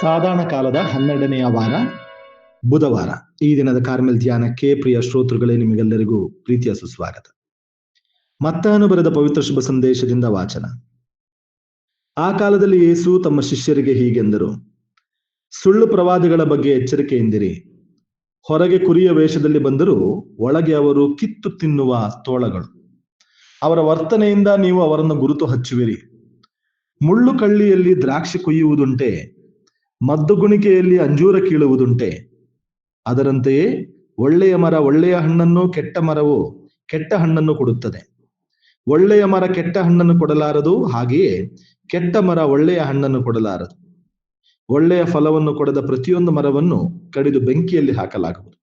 ಸಾಧಾರಣ ಕಾಲದ ಹನ್ನೆರಡನೆಯ ವಾರ, ಬುಧವಾರ. ಈ ದಿನದ ಕಾರ್ಮೆಲ್ ಧ್ಯಾನಕ್ಕೆ ಪ್ರಿಯ ಶ್ರೋತೃಗಳೇ, ನಿಮಗೆಲ್ಲರಿಗೂ ಪ್ರೀತಿಯ ಸುಸ್ವಾಗತ. ಮತ್ತಾನು ಬರೆದ ಪವಿತ್ರ ಶುಭ ಸಂದೇಶದಿಂದ ವಾಚನ. ಆ ಕಾಲದಲ್ಲಿ ಯೇಸು ತಮ್ಮ ಶಿಷ್ಯರಿಗೆ ಹೀಗೆಂದರು, ಸುಳ್ಳು ಪ್ರವಾದಿಗಳ ಬಗ್ಗೆ ಎಚ್ಚರಿಕೆಯಿಂದಿರಿ. ಹೊರಗೆ ಕುರಿಯ ವೇಷದಲ್ಲಿ ಬಂದರೂ ಒಳಗೆ ಅವರು ಕಿತ್ತು ತಿನ್ನುವ ತೋಳಗಳು. ಅವರ ವರ್ತನೆಯಿಂದ ನೀವು ಅವರನ್ನು ಗುರುತು ಹಚ್ಚುವಿರಿ. ಮುಳ್ಳು ಕಳ್ಳಿಯಲ್ಲಿ ದ್ರಾಕ್ಷಿ ಕೊಯ್ಯುವುದುಂಟೆ ಮದ್ದುಗುಣಿಕೆಯಲ್ಲಿ ಅಂಜೂರ ಕೀಳುವುದುಂಟೆ. ಅದರಂತೆಯೇ ಒಳ್ಳೆಯ ಮರ ಒಳ್ಳೆಯ ಹಣ್ಣನ್ನು ಕೆಟ್ಟ ಮರವು ಕೆಟ್ಟ ಹಣ್ಣನ್ನು ಕೊಡುತ್ತದೆ. ಒಳ್ಳೆಯ ಮರ ಕೆಟ್ಟ ಹಣ್ಣನ್ನು ಕೊಡಲಾರದು ಹಾಗೆಯೇ ಕೆಟ್ಟ ಮರ ಒಳ್ಳೆಯ ಹಣ್ಣನ್ನು ಕೊಡಲಾರದು. ಒಳ್ಳೆಯ ಫಲವನ್ನು ಕೊಡದ ಪ್ರತಿಯೊಂದು ಮರವನ್ನು ಕಡಿದು ಬೆಂಕಿಯಲ್ಲಿ ಹಾಕಲಾಗುವುದು.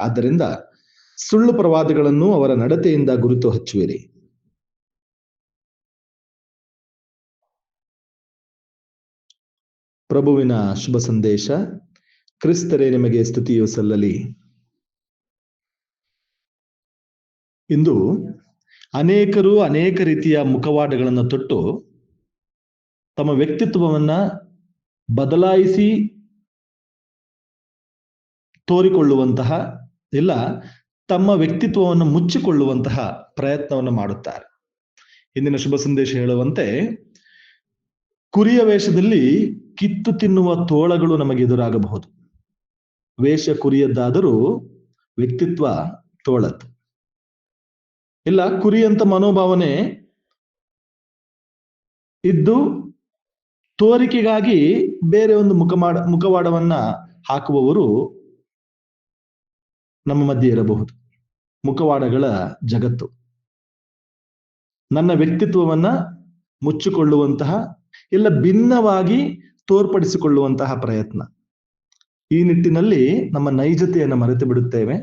ಆದ್ದರಿಂದ ಸುಳ್ಳು ಪ್ರವಾದಗಳನ್ನು ಅವರ ನಡತೆಯಿಂದ ಗುರುತು ಹಚ್ಚುವಿರಿ. ಪ್ರಭುವಿನ ಶುಭ ಸಂದೇಶ. ಕ್ರಿಸ್ತರೇ, ನಿಮಗೆ ಸ್ತುತಿಯು ಸಲ್ಲಲಿ. ಇಂದು ಅನೇಕರು ಅನೇಕ ರೀತಿಯ ಮುಖವಾಡಗಳನ್ನು ತೊಟ್ಟು ತಮ್ಮ ವ್ಯಕ್ತಿತ್ವವನ್ನ ಬದಲಾಯಿಸಿ ತೋರಿಕೊಳ್ಳುವಂತಹ ಇಲ್ಲ, ತಮ್ಮ ವ್ಯಕ್ತಿತ್ವವನ್ನು ಮುಚ್ಚಿಕೊಳ್ಳುವಂತಹ ಪ್ರಯತ್ನವನ್ನು ಮಾಡುತ್ತಾರೆ. ಇಂದಿನ ಶುಭ ಸಂದೇಶ ಹೇಳುವಂತೆ ಕುರಿಯ ವೇಷದಲ್ಲಿ ಕಿತ್ತು ತಿನ್ನುವ ತೋಳಗಳು ನಮಗೆ ಎದುರಾಗಬಹುದು. ವೇಷ ಕುರಿಯದ್ದಾದರೂ ವ್ಯಕ್ತಿತ್ವ ತೋಳದ್ದು ಇಲ್ಲ ಕುರಿ ಅಂತ ಮನೋಭಾವನೆ ಇದ್ದು ತೋರಿಕೆಗಾಗಿ ಬೇರೆ ಒಂದು ಮುಖಮಾಡ ಮುಖವಾಡವನ್ನ ಹಾಕುವವರು ನಮ್ಮ ಮಧ್ಯೆ ಇರಬಹುದು. ಮುಖವಾಡಗಳ ಜಗತ್ತು. ನನ್ನ ವ್ಯಕ್ತಿತ್ವವನ್ನ ಮುಚ್ಚಿಕೊಳ್ಳುವಂತಹ ಇಲ್ಲ ಭಿನ್ನವಾಗಿ ತೋರ್ಪಡಿಸಿಕೊಳ್ಳುವಂತಹ ಪ್ರಯತ್ನ. ಈ ನಿಟ್ಟಿನಲ್ಲಿ ನಮ್ಮ ನೈಜತೆಯನ್ನು ಮರೆತು ಬಿಡುತ್ತೇವೆ.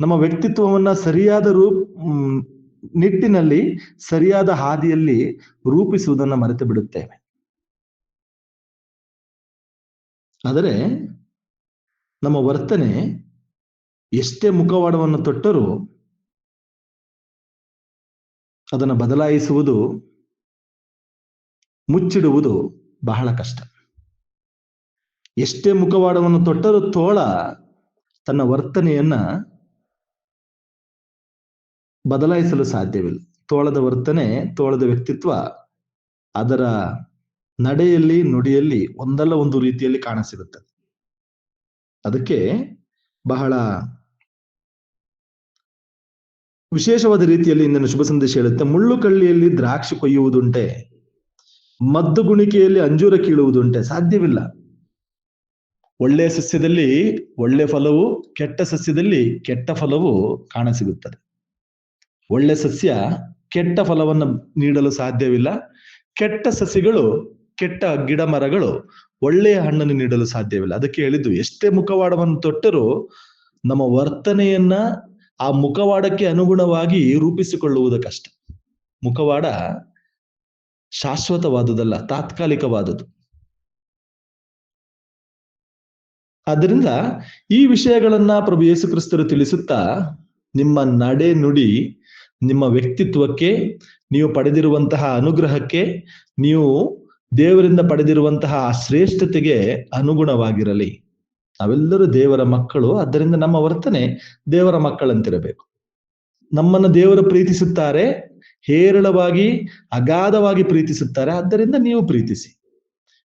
ನಮ್ಮ ವ್ಯಕ್ತಿತ್ವವನ್ನ ಸರಿಯಾದ ರೂಪ್ ನಿಟ್ಟಿನಲ್ಲಿ ಸರಿಯಾದ ಹಾದಿಯಲ್ಲಿ ರೂಪಿಸುವುದನ್ನು ಮರೆತು ಬಿಡುತ್ತೇವೆ. ಆದರೆ ನಮ್ಮ ವರ್ತನೆ ಎಷ್ಟೇ ಮುಖವಾಡವನ್ನು ತೊಟ್ಟರೂ ಅದನ್ನು ಬದಲಾಯಿಸುವುದು ಮುಚ್ಚಿಡುವುದು ಬಹಳ ಕಷ್ಟ. ಎಷ್ಟೇ ಮುಖವಾಡವನ್ನು ತೊಟ್ಟರೂ ತೋಳ ತನ್ನ ವರ್ತನೆಯನ್ನ ಬದಲಾಯಿಸಲು ಸಾಧ್ಯವಿಲ್ಲ. ತೋಳದ ವರ್ತನೆ, ತೋಳದ ವ್ಯಕ್ತಿತ್ವ ಅದರ ನಡೆಯಲ್ಲಿ, ನುಡಿಯಲ್ಲಿ ಒಂದಲ್ಲ ಒಂದು ರೀತಿಯಲ್ಲಿ ಕಾಣಸಿಗುತ್ತದೆ. ಅದಕ್ಕೆ ಬಹಳ ವಿಶೇಷವಾದ ರೀತಿಯಲ್ಲಿ ಇಂದಿನ ಶುಭ ಸಂದೇಶ ಹೇಳುತ್ತೆ ಮುಳ್ಳು ಕಳ್ಳಿಯಲ್ಲಿ ದ್ರಾಕ್ಷಿ ಕೊಯ್ಯುವುದುಂಟೆ. ಮದ್ದು ಗುಣಿಕೆಯಲ್ಲಿ ಅಂಜೂರ ಕೀಳುವುದುಂಟೆ ಸಾಧ್ಯವಿಲ್ಲ. ಒಳ್ಳೆಯ ಸಸ್ಯದಲ್ಲಿ ಒಳ್ಳೆ ಫಲವು, ಕೆಟ್ಟ ಸಸ್ಯದಲ್ಲಿ ಕೆಟ್ಟ ಫಲವು ಕಾಣಸಿಗುತ್ತದೆ. ಒಳ್ಳೆ ಸಸ್ಯ ಕೆಟ್ಟ ಫಲವನ್ನು ನೀಡಲು ಸಾಧ್ಯವಿಲ್ಲ. ಕೆಟ್ಟ ಸಸಿಗಳು, ಕೆಟ್ಟ ಗಿಡ ಮರಗಳು ಒಳ್ಳೆಯ ಹಣ್ಣನ್ನು ನೀಡಲು ಸಾಧ್ಯವಿಲ್ಲ. ಅದಕ್ಕೆ ಹೇಳಿದ್ದು, ಎಷ್ಟೇ ಮುಖವಾಡವನ್ನು ತೊಟ್ಟರೂ ನಮ್ಮ ವರ್ತನೆಯನ್ನ ಆ ಮುಖವಾಡಕ್ಕೆ ಅನುಗುಣವಾಗಿ ರೂಪಿಸಿಕೊಳ್ಳುವುದು ಕಷ್ಟ. ಮುಖವಾಡ ಶಾಶ್ವತವಾದುದಲ್ಲ ತಾತ್ಕಾಲಿಕವಾದುದು ಆದ್ದರಿಂದ ಈ ವಿಷಯಗಳನ್ನ ಪ್ರಭು ಯೇಸು ಕ್ರಿಸ್ತರು ತಿಳಿಸುತ್ತಾ, ನಿಮ್ಮ ನಡೆ ನುಡಿ, ನಿಮ್ಮ ವ್ಯಕ್ತಿತ್ವಕ್ಕೆ, ನೀವು ಪಡೆದಿರುವಂತಹ ಅನುಗ್ರಹಕ್ಕೆ, ನೀವು ದೇವರಿಂದ ಪಡೆದಿರುವಂತಹ ಶ್ರೇಷ್ಠತೆಗೆ ಅನುಗುಣವಾಗಿರಲಿ. ನಾವೆಲ್ಲರೂ ದೇವರ ಮಕ್ಕಳು, ಆದ್ದರಿಂದ ನಮ್ಮ ವರ್ತನೆ ದೇವರ ಮಕ್ಕಳಂತಿರಬೇಕು. ನಮ್ಮನ್ನು ದೇವರು ಪ್ರೀತಿಸುತ್ತಾರೆ ಹೇರಳವಾಗಿ ಅಗಾಧವಾಗಿ ಪ್ರೀತಿಸುತ್ತಾರೆ. ಆದ್ದರಿಂದ ನೀವು ಪ್ರೀತಿಸಿ.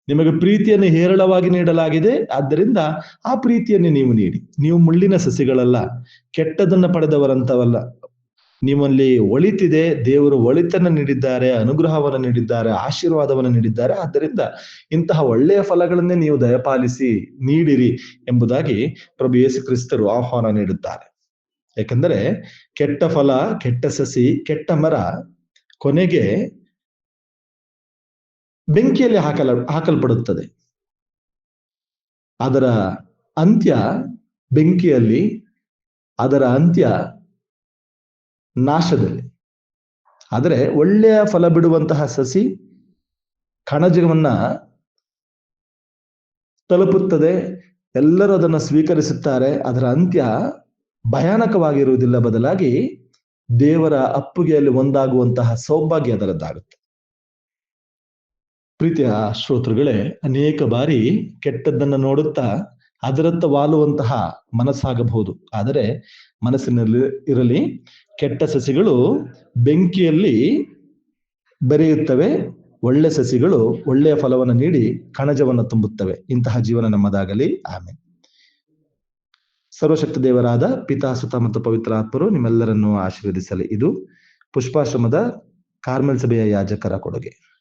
ನಿಮಗೆ ಪ್ರೀತಿಯನ್ನು ಹೇರಳವಾಗಿ ನೀಡಲಾಗಿದೆ. ಆದ್ದರಿಂದ ಆ ಪ್ರೀತಿಯನ್ನು ನೀವು ನೀಡಿ. ನೀವು ಮುಳ್ಳಿನ ಸಸಿಗಳಲ್ಲ ಕೆಟ್ಟದನ್ನ ಪಡೆದವರಂತವಲ್ಲ. ನಿಮ್ಮಲ್ಲಿ ಒಳಿತಿದೆ. ದೇವರು ಒಳಿತನ್ನ ನೀಡಿದ್ದಾರೆ, ಅನುಗ್ರಹವನ್ನು ನೀಡಿದ್ದಾರೆ, ಆಶೀರ್ವಾದವನ್ನು ನೀಡಿದ್ದಾರೆ. ಆದ್ದರಿಂದ ಇಂತಹ ಒಳ್ಳೆಯ ಫಲಗಳನ್ನೇ ನೀವು ದಯಪಾಲಿಸಿ ನೀಡಿರಿ ಎಂಬುದಾಗಿ ಪ್ರಭು ಯೇಸು ಕ್ರಿಸ್ತರು ಆಹ್ವಾನ ನೀಡುತ್ತಾರೆ. ಯಾಕಂದರೆ ಕೆಟ್ಟ ಫಲ, ಕೆಟ್ಟ ಸಸಿ, ಕೆಟ್ಟ ಮರ ಕೊನೆಗೆ ಬೆಂಕಿಯಲ್ಲಿ ಹಾಕಲ, ಹಾಕಲ್ಪಡುತ್ತದೆ. ಅದರ ಅಂತ್ಯ ಬೆಂಕಿಯಲ್ಲಿ, ಅದರ ಅಂತ್ಯ ನಾಶದಲ್ಲಿ. ಆದರೆ ಒಳ್ಳೆಯ ಫಲ ಬಿಡುವಂತಹ ಸಸಿ ಕಣಜವನ್ನ ತಲುಪುತ್ತದೆ. ಎಲ್ಲರೂ ಅದನ್ನು ಸ್ವೀಕರಿಸುತ್ತಾರೆ. ಅದರ ಅಂತ್ಯ ಭಯಾನಕವಾಗಿರುವುದಿಲ್ಲ ಬದಲಾಗಿ ದೇವರ ಅಪ್ಪುಗೆಯಲ್ಲಿ ಒಂದಾಗುವಂತಹ ಸೌಭಾಗ್ಯ ಅದರದ್ದಾಗುತ್ತೆ. ಪ್ರೀತಿಯ ಶ್ರೋತೃಗಳೇ, ಅನೇಕ ಬಾರಿ ಕೆಟ್ಟದ್ದನ್ನು ನೋಡುತ್ತಾ ಅದರತ್ತ ವಾಲುವಂತಹ ಮನಸ್ಸಾಗಬಹುದು. ಆದರೆ ಮನಸ್ಸಿನಲ್ಲಿ ಇರಲಿ, ಕೆಟ್ಟ ಸಸಿಗಳು ಬೆಂಕಿಯಲ್ಲಿ ಬೆರೆಯುತ್ತವೆ, ಒಳ್ಳೆ ಸಸಿಗಳು ಒಳ್ಳೆಯ ಫಲವನ್ನು ನೀಡಿ ಕಣಜವನ್ನು ತುಂಬುತ್ತವೆ. ಇಂತಹ ಜೀವನ ನಮ್ಮದಾಗಲಿ. ಆಮೇಲೆ ಸರ್ವಶಕ್ತ ದೇವರಾದ ಪಿತಾ, ಸುತ ಮತ್ತು ಪವಿತ್ರ ಆತ್ಮರು ನಿಮ್ಮೆಲ್ಲರನ್ನು ಆಶೀರ್ವದಿಸಲಿ. ಇದು ಪುಷ್ಪಾಶ್ರಮದ ಕಾರ್ಮೆಲ್ ಸಭೆಯ ಯಾಜಕರ ಕೊಡುಗೆ.